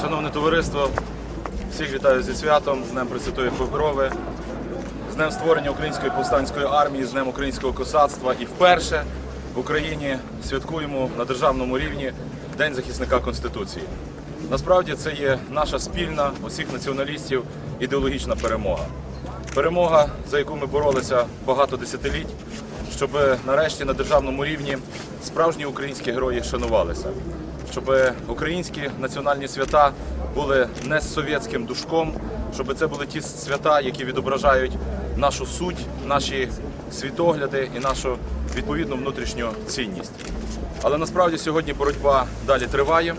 Шановне товариство, всіх вітаю зі святом, з Днем Пресвятої Покрови, з Днем створення Української повстанської армії, з Днем українського косацтва. І вперше в Україні святкуємо на державному рівні День захисника Конституції. Насправді це є наша спільна усіх націоналістів ідеологічна перемога. Перемога, за яку ми боролися багато десятиліть, щоб нарешті на державному рівні справжні українські герої шанувалися, щоб українські національні свята були не з совєтським душком, щоб це були ті свята, які відображають нашу суть, наші світогляди і нашу відповідну внутрішню цінність. Але насправді сьогодні боротьба далі триває.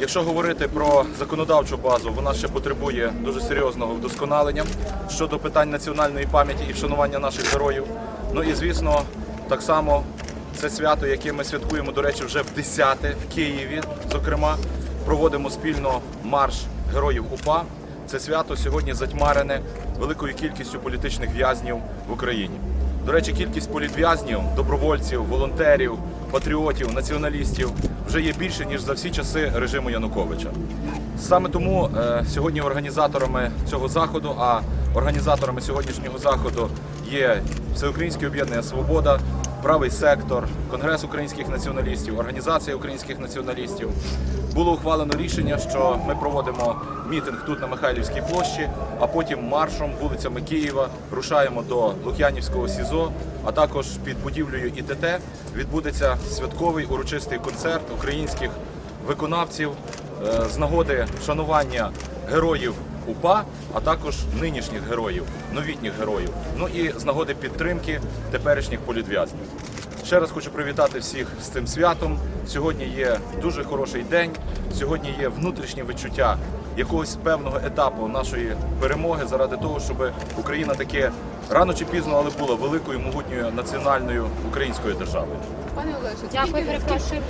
Якщо говорити про законодавчу базу, вона ще потребує дуже серйозного вдосконалення щодо питань національної пам'яті і вшанування наших героїв. Ну і звісно, так само це свято, яке ми святкуємо, до речі, вже в 10-те в Києві. Зокрема, проводимо спільно марш героїв УПА. Це свято сьогодні затьмарене великою кількістю політичних в'язнів в Україні. До речі, кількість політв'язнів, добровольців, волонтерів, патріотів, націоналістів вже є більше ніж за всі часи режиму Януковича. Саме тому е, сьогодні організаторами цього заходу, а організаторами сьогоднішнього заходу є Всеукраїнське об'єднання Свобода, Правий сектор, Конгрес українських націоналістів, Організація українських націоналістів. Було ухвалено рішення, що ми проводимо мітинг тут на Михайлівській площі, а потім маршом вулицями Києва рушаємо до Лук'янівського СІЗО, а також під будівлею ІТТ відбудеться святковий урочистий концерт українських виконавців е, з нагоди вшанування героїв УПА, а також нинішніх героїв, новітніх героїв. Ну і з нагоди підтримки теперішніх політв'язнів. Ще раз хочу привітати всіх з цим святом. Сьогодні є дуже хороший день. Сьогодні є внутрішнє відчуття якогось певного етапу нашої перемоги заради того, щоб Україна таки рано чи пізно, але була великою могутньою національною українською державою. Пане Олеже, Дякую, скільки- перепрошую.